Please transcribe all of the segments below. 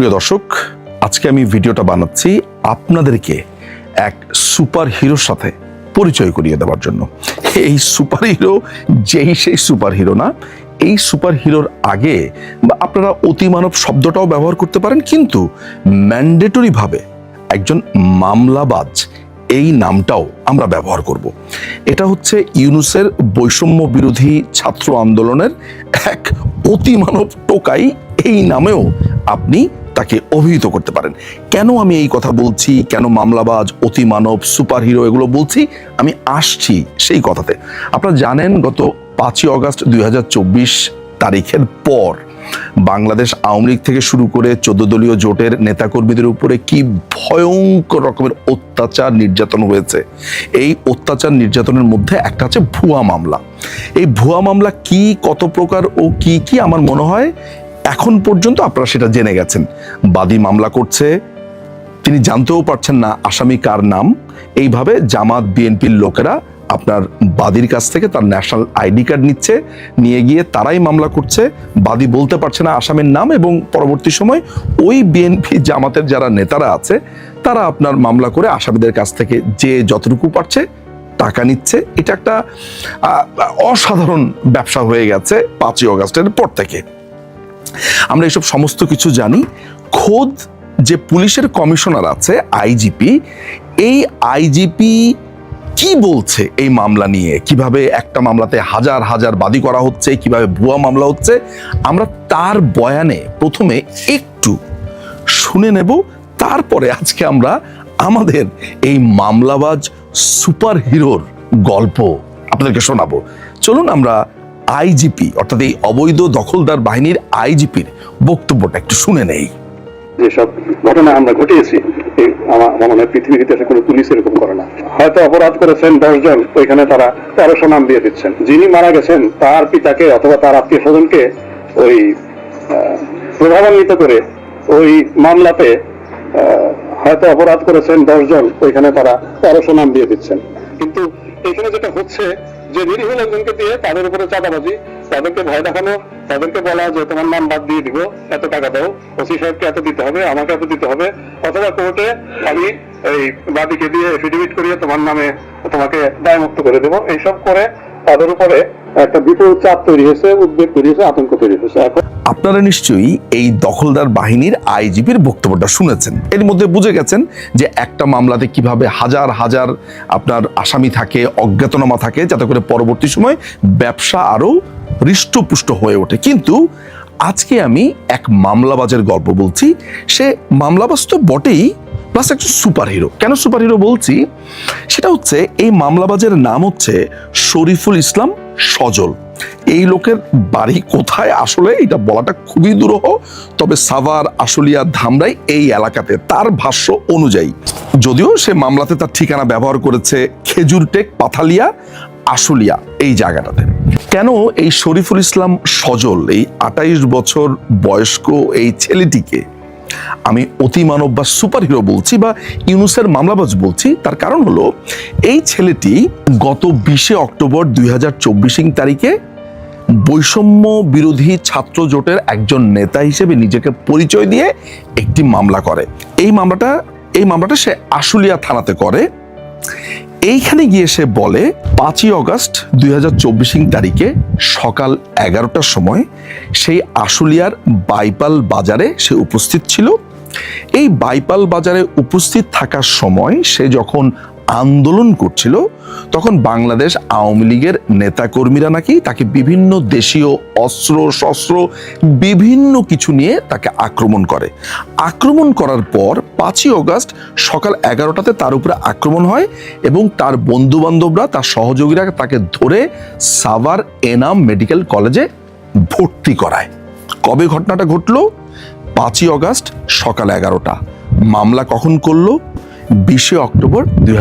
প্রিয় দর্শক, আজকে আমি ভিডিওটা বানাচ্ছি আপনাদেরকে এক সুপার হিরোর সাথে পরিচয় করিয়ে দেওয়ার জন্য। এই সুপার হিরো যেই সেই সুপার হিরো না, এই সুপার হিরোর আগে বা আপনারা অতিমানব শব্দটাও ব্যবহার করতে পারেন, কিন্তু ম্যান্ডেটরি ভাবে একজন মামলাবাজ এই নামটাও আমরা ব্যবহার করব। এটা হচ্ছে ইউনুসের বৈষম্য বিরোধী ছাত্র আন্দোলনের এক অতিমানব টোকাই, এই নামেও আপনি তাকে অভিহিত করতে পারেন। কেন আমি এই কথা বলছি? কেন মামলাবাজ, অতিমানব, সুপারহিরো এগুলো বলছি? আমি আসছি সেই কথাতে। আপনারা জানেন, গত পাঁচই অগস্ট দুই তারিখের পর বাংলাদেশ আওয়ামী লীগ থেকে শুরু করে চোদ্দ দলীয় জোটের নেতাকর্মীদের উপরে কি ভয়ঙ্কর রকমের অত্যাচার নির্যাতন হয়েছে। এই অত্যাচার নির্যাতনের মধ্যে একটা আছে ভুয়া মামলা। এই ভুয়া মামলা কি, কত প্রকার ও কি কি আমার মনে হয় এখন পর্যন্ত আপনারা সেটা জেনে গেছেন। বাদী মামলা করছে, তিনি জানতেও পারছেন না আসামি কার নাম। এইভাবে জামাত বিএনপির লোকেরা আপনার বাদীর কাছ থেকে তার ন্যাশনাল আইডি কার্ড নিচ্ছে, নিয়ে গিয়ে তারাই মামলা করছে। বাদী বলতে পারছে না আসামির নাম এবং পরবর্তী সময় ওই বিএনপি জামাতের যারা নেতারা আছে, তারা আপনার মামলা করে আসামিদের কাছ থেকে যে যতটুকু পারছে টাকা নিচ্ছে। এটা একটা অসাধারণ ব্যবসা হয়ে গেছে পাঁচই অগাস্টের পর থেকে। আমরা এসব সমস্ত কিছু জানি। খোদ যে পুলিশের কমিশনার আছে, আইজিপি, এই আইজিপি কি বলছে এই মামলা নিয়ে? কীভাবে একটা মামলাতে হাজার হাজার বাদী করা হচ্ছে, কীভাবে ভুয়া মামলা হচ্ছে? আমরা তার বয়ানে প্রথমে একটু শুনে নেব, তারপরে আজকে আমরা আমাদের এই মামলাবাজ সুপার হিরোর গল্প আপনাদেরকে শোনাবো। চলুন আমরা আইজিপি, অর্থাৎ এই অবৈধ দখলদার বাহিনীর আইজিপির বক্তব্যটা একটু শুনে নেই। যেসব ঘটনা আমরা ঘটিয়েছি পৃথিবীর ইতিহাসে কোনো পুলিশ এরকম করে না। হয়তো অপরাধ করেছেন দশজন, ওইখানে তারা তেরোশো নাম দিয়ে দিচ্ছেন। যিনি মারা গেছেন, তার পিতাকে অথবা তার আত্মীয় স্বজনকে ওই প্রভাবান্বিত করে ওই মামলাতে হয়তো অপরাধ করেছেন দশজন, ওইখানে তারা তেরোশো নাম দিয়ে দিচ্ছেন। কিন্তু এখানে যেটা হচ্ছে যে নিরীহ লোকজনকে দিয়ে তাদের উপরে চাঁদাবাজি, তাদেরকে ভয় দেখানো, তাদেরকে বলা যে তোমার নাম বাদ দিয়ে দিব, এত টাকা দাও, ওসি সাহেবকে এত দিতে হবে, আমাকে এত দিতে হবে। অথবা কোর্টে আমি এই বাদিকে দিয়ে এফিডেভিট করিয়ে তোমার নামে তোমাকে দায়মুক্ত করে দেবো। এইসব করে তাদের উপরে একটা বিপুল চাপ তৈরি হয়েছে, উদ্বেগ তৈরি হয়েছে, আতঙ্ক তৈরি হয়েছে। এখন আপনারা নিশ্চয়ই এই দখলদার বাহিনীর আইজিপির বক্তব্যটা শুনেছেন। এর মধ্যে বুঝে গেছেন যে একটা মামলাতে কীভাবে হাজার হাজার আপনার আসামি থাকে, অজ্ঞাতনামা থাকে, যাতে করে পরবর্তী সময় ব্যবসা আরও হৃষ্টপুষ্ট হয়ে ওঠে। কিন্তু আজকে আমি এক মামলাবাজের গল্প বলছি। সে মামলাবাজ তো বটেই প্লাস একজন সুপার হিরো কেন সুপার হিরো বলছি? সেটা হচ্ছে, এই মামলাবাজের নাম হচ্ছে শরীফুল ইসলাম সজল। এই লোকের বাড়ি কোথায়? আসলে এটা বলাটা খুবই দুরূহ, তবে সাভার, আশুলিয়া, ধামরাই এই এলাকাতে তার ভাষ্য অনুযায়ী। যদিও সে মামলাতে তার ঠিকানা ব্যবহার করেছে খেজুরটেক পাথালিয়া, আশুলিয়া এই জায়গাটাতে। কেন এই শরীফুল ইসলাম সজল, এই আটাইশ বছর বয়স্ক এই ছেলেটিকে আমি অতিমানব বা সুপার হিরো বলছি বা ইউনুসের মামলাবাজ বলছি, তার কারণ হলো, এই ছেলেটি গত বিশে অক্টোবর দুই হাজার তারিখে বৈষম্য বিরোধী ছাত্র জোটের একজন নেতা হিসেবে নিজেকে পরিচয় দিয়ে একটি মামলা করে। এই মামলাটা এই মামলাটা সে আশুলিয়া থানাতে করে। এইখানে গিয়ে সে বলে, পাঁচই অগস্ট দুই তারিখে সকাল এগারোটার সময় সেই আশুলিয়ার বাইপাল বাজারে সে উপস্থিত ছিল। এই বাইপাল বাজারে উপস্থিত থাকার সময় সে যখন আন্দোলন করছিল, তখন বাংলাদেশ আওয়ামী লীগের নেতাকর্মীরা নাকি তাকে বিভিন্ন দেশীয় অস্ত্র, শস্ত্র, বিভিন্ন কিছু নিয়ে তাকে আক্রমণ করে। আক্রমণ করার পর পাঁচই অগস্ট সকাল এগারোটাতে তার উপরে আক্রমণ হয় এবং তার বন্ধু বান্ধবরা তার সহযোগীরা তাকে ধরে সাভার এনাম মেডিকেল কলেজে ভর্তি করায়। কবে ঘটনাটা ঘটলো? পাঁচই অগস্ট সকাল এগারোটা। মামলা কখন করল? বিশে অক্টোবর দুই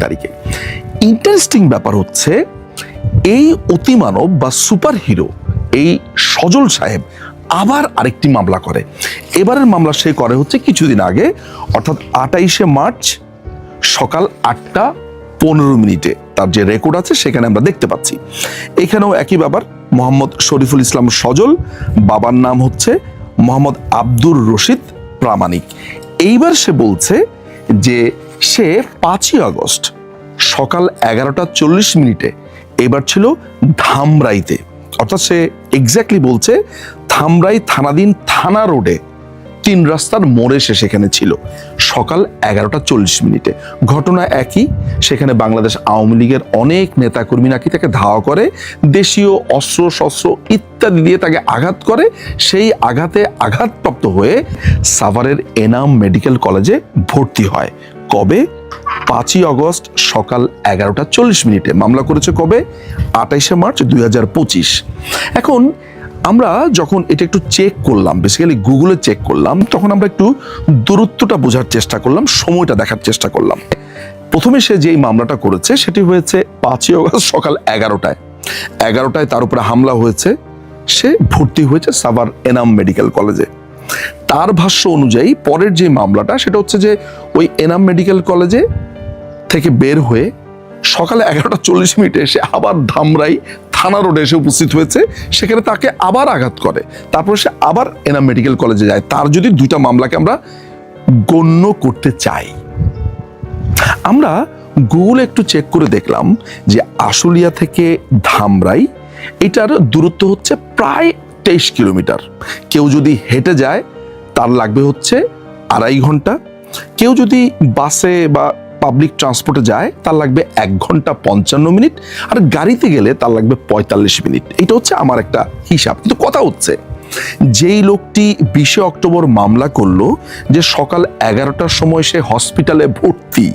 তারিখে। ইন্টারেস্টিং ব্যাপার হচ্ছে, এই অতিমানব বা সুপার হিরো এই সজল সাহেব আবার আরেকটি মামলা করে। এবারের মামলা সে করে হচ্ছে কিছুদিন আগে, অর্থাৎ আটাইশে মার্চ সকাল আটটা পনেরো মিনিটে। তার যে রেকর্ড আছে, সেখানে আমরা দেখতে পাচ্ছি। এখানেও একই ব্যাপার, মোহাম্মদ শরীফুল ইসলাম সজল, বাবার নাম হচ্ছে মোহাম্মদ আব্দুর রশিদ প্রামাণিক। এইবার সে বলছে যে সে পাঁচই আগস্ট, সকাল এগারোটা চল্লিশ মিনিটে, এবার ছিল ধামরাইতে। অর্থাৎ সে এক্স্যাক্টলি বলছে ধামরাই থানাধীন থানা রোডে তিন রাস্তার মোড়ে সে সেখানে ছিল। সকাল এগারোটা চল্লিশ মিনিটে। ঘটনা একই। সেখানে বাংলাদেশ আওয়ামী লীগের অনেক নেতাকর্মী নাকি তাকে ধাওয়া করে, দেশীয় অস্ত্র শস্ত্র ইত্যাদি দিয়ে তাকে আঘাত করে, সেই আঘাতে আঘাতপ্রাপ্ত হয়ে সাভারের এনাম মেডিকেল কলেজে ভর্তি হয়। কবে? পাঁচই আগস্ট সকাল এগারোটা চল্লিশ মিনিটে। মামলা করেছে কবে? আঠাইশে মার্চ দুই হাজার পঁচিশ। এখন আমরা যখন এটা একটু চেক করলাম বেসিক্যালি গুগলে চেক করলাম, তখন আমরা একটু দূরত্বটা বোঝার চেষ্টা করলাম, সময়টা দেখার চেষ্টা করলাম। প্রথমে সে যেই মামলাটা করেছে, সেটি হয়েছে পাঁচই অগস্ট সকাল এগারোটায়। এগারোটায় তার উপরে হামলা হয়েছে, সে ভর্তি হয়েছে সাভার এনাম মেডিকেল কলেজে। তার ভাষ্য অনুযায়ী পরের যে মামলাটা, সেটা হচ্ছে যে ওই এনাম মেডিকেল কলেজে থেকে বের হয়ে সকালে এগারোটা চল্লিশ মিনিটে এসে আবার ধামরাই থানা রোডে এসে উপস্থিত হয়েছে, সেখানে তাকে আবার আঘাত করে। তারপর সে আবার এনাম মেডিকেল কলেজে যায়। তার যদি দুইটা মামলাকে আমরা গণ্য করতে চাই। আমরা গুগলে একটু চেক করে দেখলাম যে আশুলিয়া থেকে ধামরাই, এটার দূরত্ব হচ্ছে প্রায় তেইশ কিলোমিটার। কেউ যদি হেঁটে যায়, তার লাগবে হচ্ছে আড়াই ঘণ্টা। কেউ যদি বাসে বা পাবলিক ট্রান্সপোর্টে যায়, তার লাগবে এক ঘণ্টা পঞ্চান্ন মিনিট, আর গাড়িতে গেলে তার লাগবে পঁয়তাল্লিশ মিনিট। এটা হচ্ছে আমার একটা হিসাব। কিন্তু কথা হচ্ছে, যেই লোকটি বিশে অক্টোবর মামলা করল যে সকাল এগারোটার সময় সে হসপিটালে ভর্তি,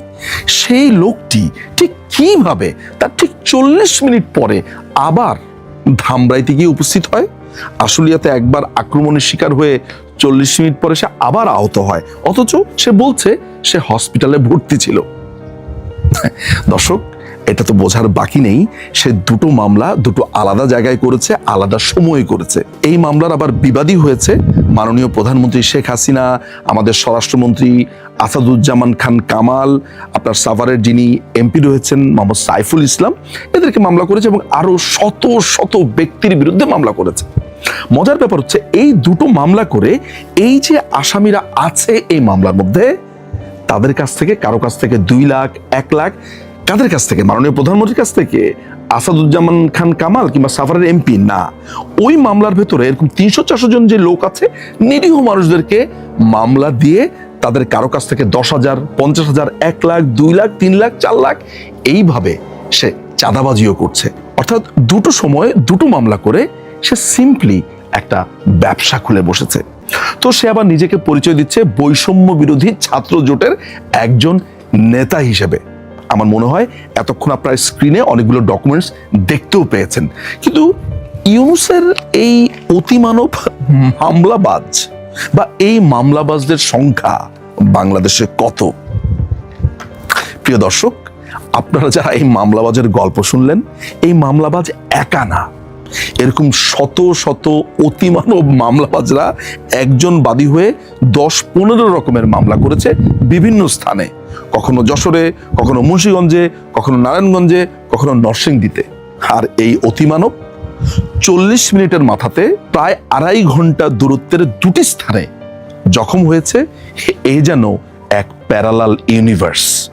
সেই লোকটি ঠিক কীভাবে, তার ঠিক চল্লিশ মিনিট পরে আবার ধামরাইতে গিয়ে উপস্থিত হয়? আশুলিয়াতে একবার আক্রমণের শিকার হয়ে চল্লিশ মিনিট পরে সে আবার আহত হয়। অথচ সে বলছে, সে হসপিটালে ভর্তি ছিল। দর্শক, এটা তো বোঝার বাকি নেই। সে দুটো মামলা দুটো আলাদা জায়গায় করেছে, আলাদা সময়ে করেছে। এই মামলার আবার বিবাদী হয়েছে মাননীয় প্রধানমন্ত্রী শেখ হাসিনা, আমাদের স্বরাষ্ট্রমন্ত্রী আসাদুজ্জামান খান কামাল, আপনার সাভারের যিনি এমপি রয়েছেন মোহাম্মদ সাইফুল ইসলাম, এদেরকে মামলা করেছে এবং আরও শত শত ব্যক্তির বিরুদ্ধে মামলা করেছে। মজার ব্যাপার হচ্ছে, এই দুটো মামলা করে এই যে আসামিরা আছে এই মামলার মধ্যে তাদের কাছ থেকে, কারও কাছ থেকে দুই লাখ, এক লাখ, কাদের কাছ থেকে? মাননীয় প্রধানমন্ত্রীর কাছ থেকে? আসাদুজ্জামান খান কামাল কিংবা সাফারের এমপি? না। ওই মামলার ভেতরে এরকম তিনশো চারশো জন যে লোক আছে, নিরীহ মানুষদেরকে মামলা দিয়ে তাদের কারও কাছ থেকে দশ হাজার, পঞ্চাশ হাজার, এক লাখ, দুই লাখ, তিন লাখ, চার লাখ, এইভাবে সে চাঁদাবাজিও করছে। অর্থাৎ দুটো সময় দুটো মামলা করে সে সিম্পলি একটা ব্যবসা খুলে বসেছে। তো সে আবার নিজেকে পরিচয় দিচ্ছে বৈষম্য বিরোধী ছাত্র জোটের একজন নেতা হিসেবে। আমার মনে হয় এতক্ষণ আপনার স্ক্রিনে অনেকগুলো ডকুমেন্টস দেখতেও পেয়েছেন। কিন্তু ইউনুসের এই অতিমানব মামলাবাজ বা এই মামলাবাজদের সংখ্যা বাংলাদেশে কত? প্রিয় দর্শক, আপনারা যারা এই মামলাবাজের গল্প শুনলেন, এই মামলাবাজ একা না। এরকম শত শত অতিমানব মামলাবাজরা একজন বাদী হয়ে দশ পনেরো রকমের মামলা করেছে বিভিন্ন স্থানে। কখনো যশোরে, কখনো মুন্সীগঞ্জে, কখনো নারায়ণগঞ্জে, কখনো নরসিংদীতে। আর এই অতিমানব চল্লিশ মিনিটের মাথাতে প্রায় আড়াই ঘণ্টা দূরত্বের দুটি স্থানে জখম হয়েছে। এ যেন এক প্যারালাল ইউনিভার্স।